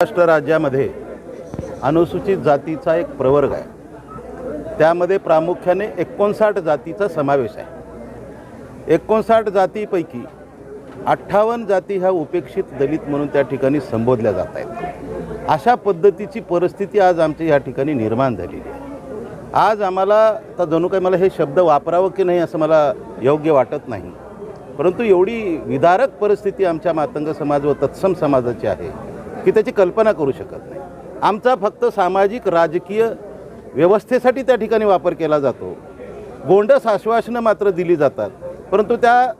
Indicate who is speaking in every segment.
Speaker 1: महाराष्ट्र राज्यामध्ये अनुसूचित जातीचा एक प्रवर्ग आहे. त्यामध्ये प्रामुख्याने एकोणसाठ जातीचा समावेश आहे. एकोणसाठ जातीपैकी अठ्ठावन्न जाती ह्या उपेक्षित दलित म्हणून त्या ठिकाणी संबोधल्या जात आहेत. अशा पद्धतीची परिस्थिती आज आमची या ठिकाणी निर्माण झालेली आहे. आज आम्हाला तर जणू काही मला हे शब्द वापरावं की नाही असं मला योग्य वाटत नाही. परंतु एवढी विदारक परिस्थिती आमच्या मातंग समाज व तत्सम समाजाची आहे. की त्याची कल्पना करू शकत नाही. आमचा फक्त सामाजिक राजकीय व्यवस्थेसाठी त्या ठिकाणी वापर केला जातो. गोंडस आश्वासनं मात्र दिली जातात. परंतु त्या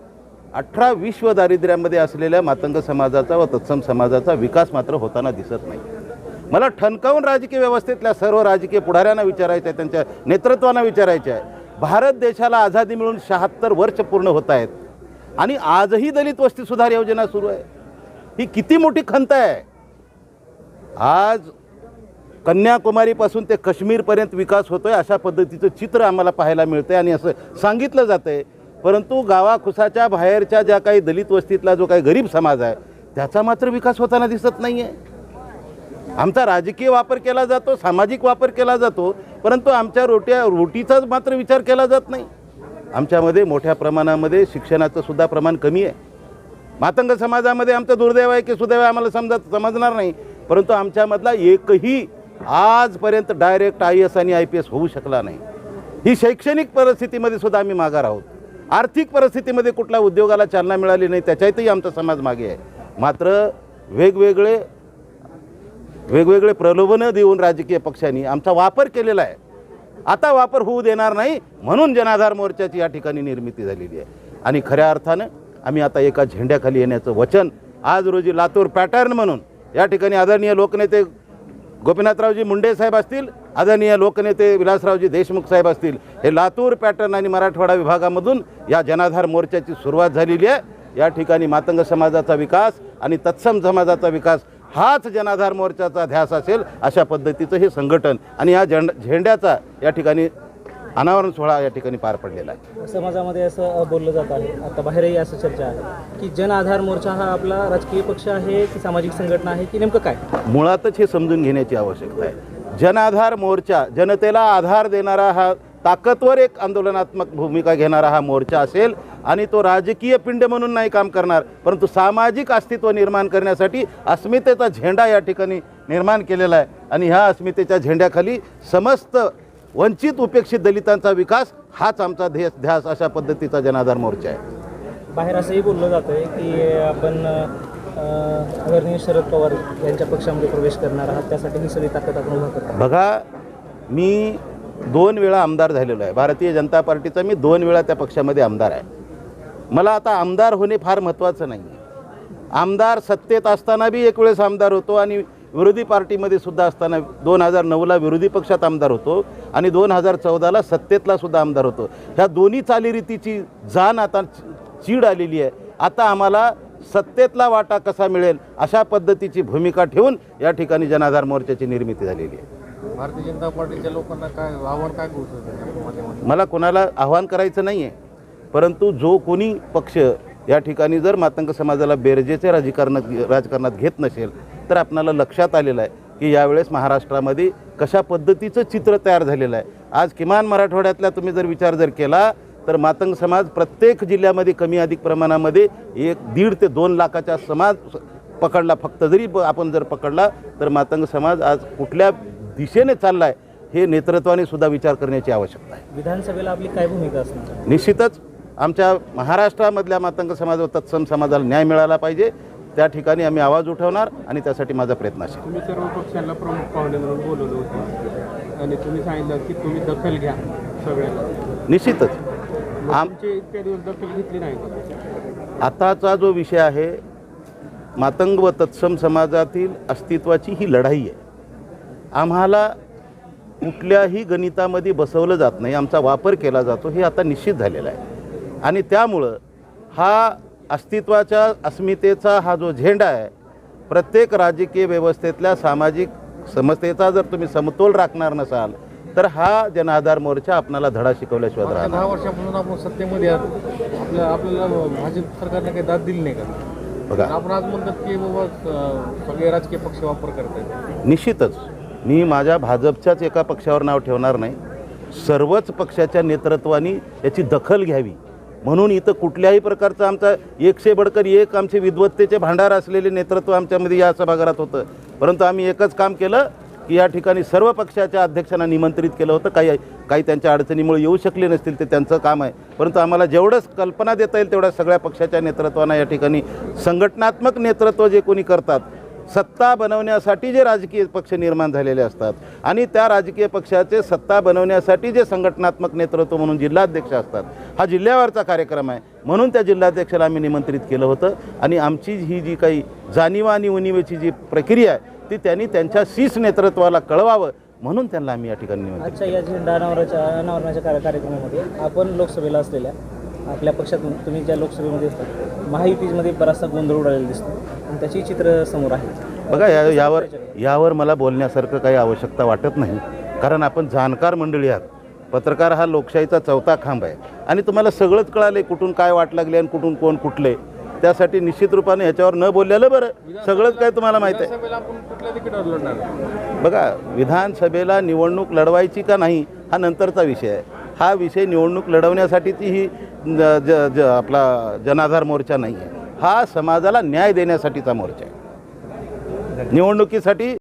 Speaker 1: अठरा विश्व दारिद्र्यामध्ये असलेल्या मातंग समाजाचा व तत्सम समाजाचा विकास मात्र होताना दिसत नाही. मला ठणकावून राजकीय व्यवस्थेतल्या सर्व राजकीय पुढाऱ्यांना विचारायचं आहे त्यांच्या नेतृत्वांना विचारायचं आहे भारत देशाला आझादी मिळून शहात्तर वर्ष पूर्ण होत आहेत. आणि आजही दलित वस्ती सुधार योजना सुरू आहे. ही किती मोठी खंत आहे? आज कन्याकुमारीपासून ते काश्मीरपर्यंत विकास होतो आहे अशा पद्धतीचं चित्र आम्हाला पाहायला मिळतं आहे आणि असं सांगितलं जातं आहे परंतु गावाखुसाच्या बाहेरच्या ज्या काही दलित वस्तीतला जो काही गरीब समाज आहे त्याचा मात्र विकास होताना दिसत नाही आहे आमचा राजकीय वापर केला जातो सामाजिक वापर केला जातो परंतु आमच्या रोट्या रोटीचाच मात्र विचार केला जात नाही. आमच्यामध्ये मोठ्या प्रमाणामध्ये शिक्षणाचं सुद्धा प्रमाण कमी आहे. मातंग समाजामध्ये आमचं दुर्दैव आहे की सुदैव आम्हाला समजा समजणार नाही. परंतु आमच्यामधला एकही आजपर्यंत डायरेक्ट आय एस आणि आय पी एस होऊ शकला नाही. ही शैक्षणिक परिस्थितीमध्ये सुद्धा आम्ही माघार आहोत. आर्थिक परिस्थितीमध्ये कुठल्या उद्योगाला चालना मिळाली नाही त्याच्यातही आमचा समाज मागे आहे. मात्र वेगवेगळे वेगवेगळे प्रलोभनं देऊन राजकीय पक्षांनी आमचा वापर केलेला आहे. आता वापर होऊ देणार नाही म्हणून जनाधार मोर्चाची या ठिकाणी निर्मिती झालेली आहे. आणि खऱ्या अर्थानं आम्ही आता एका झेंड्याखाली येण्याचं वचन आज रोजी लातूर पॅटर्न म्हणून या ठिकाणी आदरणीय लोकनेते गोपीनाथरावजी मुंडे साहेब असतील आदरणीय लोकनेते विलासरावजी देशमुख साहेब असतील हे लातूर पॅटर्न आणि मराठवाडा विभागामधून या जनाधार मोर्चाची सुरुवात झालेली आहे. या ठिकाणी मातंग समाजाचा विकास आणि तत्सम समाजाचा विकास हाच जनाधार मोर्चाचा ध्यास असेल अशा पद्धतीचं हे संघटन आणि या झेंड झेंड्याचा या ठिकाणी अनावरण सोहळा या ठिकाणी पार पडलेला आहे.
Speaker 2: समाजामध्ये असं बोललं जात आहे. आता बाहेरही असं चर्चा आहे की जन आधार मोर्चा हा आपला राजकीय पक्ष आहे की सामाजिक संघटना आहे की नेमकं काय?
Speaker 1: मुळातच हे समजून घेण्याची आवश्यकता आहे. जनाधार मोर्चा जनतेला आधार देणारा हा ताकदवर एक आंदोलनात्मक भूमिका घेणारा हा मोर्चा असेल आणि तो राजकीय पिंड म्हणून नाही काम करणार परंतु सामाजिक अस्तित्व निर्माण करण्यासाठी अस्मितेचा झेंडा या ठिकाणी निर्माण केलेला आहे. आणि ह्या अस्मितेच्या झेंड्याखाली समस्त वंचित उपेक्षित दलितांचा विकास हाच आमचा ध्येय ध्यास अशा पद्धतीचा जनाधार मोर्चा आहे.
Speaker 2: बाहेर असंही बोललं जातं आहे की आपण आदरणीय शरद पवार यांच्या पक्षामध्ये प्रवेश करणार आहात त्यासाठी ही सगळी ताकद आपण उभा करतो.
Speaker 1: बघा मी दोन वेळा आमदार झालेलो आहे. भारतीय जनता पार्टीचा मी दोन वेळा त्या पक्षामध्ये आमदार आहे. मला आता आमदार होणे फार महत्त्वाचं नाही आमदार सत्तेत असताना बी एक वेळेस आमदार होतो आणि विरोधी पार्टीमध्ये सुद्धा असताना दोन हजार नऊला विरोधी पक्षात आमदार होतो आणि दोन हजार चौदाला सत्तेतला सुद्धा आमदार होतो. ह्या दोन्ही चालीरीतीची जाण आता चीड आलेली आहे. आता आम्हाला सत्तेतला वाटा कसा मिळेल अशा पद्धतीची भूमिका ठेवून या ठिकाणी जनाधार मोर्चाची निर्मिती झालेली आहे.
Speaker 3: भारतीय जनता पार्टीच्या लोकांना काय आव्हान काय करू
Speaker 1: मला कोणाला आव्हान करायचं नाही आहे परंतु जो कोणी पक्ष या ठिकाणी जर मातंग समाजाला बेरजेचे राजकारणात राजकारणात घेत नसेल तर आपणाला लक्षात आलेलं आहे की यावेळेस महाराष्ट्रामध्ये कशा पद्धतीचं चित्र तयार झालेलं आहे. आज किमान मराठवाड्यातला तुम्ही जर विचार जर केला तर मातंग समाज प्रत्येक जिल्ह्यामध्ये कमी अधिक प्रमाणामध्ये एक दीड ते दोन लाखाचा समाज पकडला. फक्त जरी आपण जर पकडला तर मातंग समाज आज कुठल्या दिशेने चालला आहे हे नेतृत्वाने सुद्धा विचार करण्याची आवश्यकता आहे.
Speaker 2: विधानसभेला आपली काय भूमिका असणार?
Speaker 1: निश्चितच आमच्या महाराष्ट्रामधल्या मातंग समाज व तत्सम समाजाला न्याय मिळाला पाहिजे. त्या ठिकाणी आम्ही आवाज उठवणार आणि त्यासाठी माझा प्रयत्न असेल.
Speaker 3: तुम्ही सर्व पक्षांना प्रमुख पाहुणे म्हणून बोलवलं होतं. आणि तुम्ही सांगितलं की तुम्ही दखल घ्या सगळ्याला
Speaker 1: निश्चितच. आम
Speaker 3: आमची इतक्या दिवस दखल घेतली नाही
Speaker 1: आताचा जो विषय आहे मातंग व तत्सम समाजातील अस्तित्वाची ही लढाई आहे. आम्हाला कुठल्याही गणितामध्ये बसवलं जात नाही आमचा वापर केला जातो हे आता निश्चित झालेलं आहे. आणि त्यामुळं हा अस्तित्वाच्या अस्मितेचा हा जो झेंडा आहे प्रत्येक राजकीय व्यवस्थेतल्या सामाजिक समस्येचा जर तुम्ही समतोल राखणार नसाल तर हा जनाधार मोर्चा आपणाला धडा शिकवल्याशिवाय राहणार
Speaker 3: दहा वर्षापासून आपण सत्तेमध्ये आहोत. आपल्या आपल्याला भाजप सरकारने काही दाद दिली नाही का?
Speaker 1: बघा.
Speaker 3: आपण आज म्हणतात की बाबा सगळे राजकीय पक्ष वापर करतात
Speaker 1: निश्चितच. मी माझ्या भाजपच्याच एका पक्षावर नाव ठेवणार नाही. सर्वच पक्षाच्या नेतृत्वाने याची दखल घ्यावी. म्हणून इथं कुठल्याही प्रकारचं आमचा एकशे बडकर एक आमचे विद्वत्तेचे भांडार असलेले नेतृत्व आमच्यामध्ये या सभागृहात होतं. परंतु आम्ही एकच काम केलं की या ठिकाणी सर्व पक्षाच्या अध्यक्षांना निमंत्रित केलं होतं. काही काही त्यांच्या अडचणीमुळे येऊ शकले नसतील ते त्यांचं काम आहे. परंतु आम्हाला जेवढंच कल्पना देता येईल तेवढ्या सगळ्या पक्षाच्या नेतृत्वांना या ठिकाणी संघटनात्मक नेतृत्व जे कोणी करतात सत्ता बनवण्यासाठी जे राजकीय पक्ष निर्माण झालेले असतात आणि त्या राजकीय पक्षाचे सत्ता बनवण्यासाठी जे संघटनात्मक नेतृत्व म्हणून जिल्हाध्यक्ष असतात हा जिल्ह्यावरचा कार्यक्रम आहे. म्हणून त्या जिल्हाध्यक्षाला आम्ही निमंत्रित केलं होतं आणि आमची ही जी काही जाणीवा आणि उनिवेची जी प्रक्रिया आहे ती त्यांनी त्यांच्या शीस नेतृत्वाला कळवावं म्हणून त्यांना आम्ही या ठिकाणी
Speaker 2: आजच्या या झेंडा अनावरणाच्या अनावरणाच्या कार्यक्रमामध्ये आपण लोकसभेला असलेल्या आपल्या पक्षातून तुम्ही ज्या लोकसभेमध्ये असतात महायुतीमध्ये बराचसा गोंधळ उडालेला दिसतो. आणि त्याची चित्र समोर आहे.
Speaker 1: बघा या यावर यावर मला बोलण्यासारखं काही आवश्यकता वाटत नाही. कारण आपण जाणकार मंडळी आहात. पत्रकार हा लोकशाहीचा चौथा खांब आहे. आणि तुम्हाला सगळंच कळाले कुठून काय वाट लागली आणि कुठून कोण कुठले. त्यासाठी निश्चित रूपाने ह्याच्यावर न बोललेलं बरं. सगळंच काय तुम्हाला माहीत आहे.
Speaker 3: सभेला आपण कुठल्या तिकीटावर लढणार?
Speaker 1: बघा विधानसभेला निवडणूक लढवायची का नाही हा नंतरचा विषय आहे. हा विषय निवडणूक लढवण्यासाठीची ही ज- ज- ज- आपला जनाधार मोर्चा नाही आहे. हा समाजाला न्याय देण्यासाठीचा मोर्चा आहे. निवडणुकीसाठी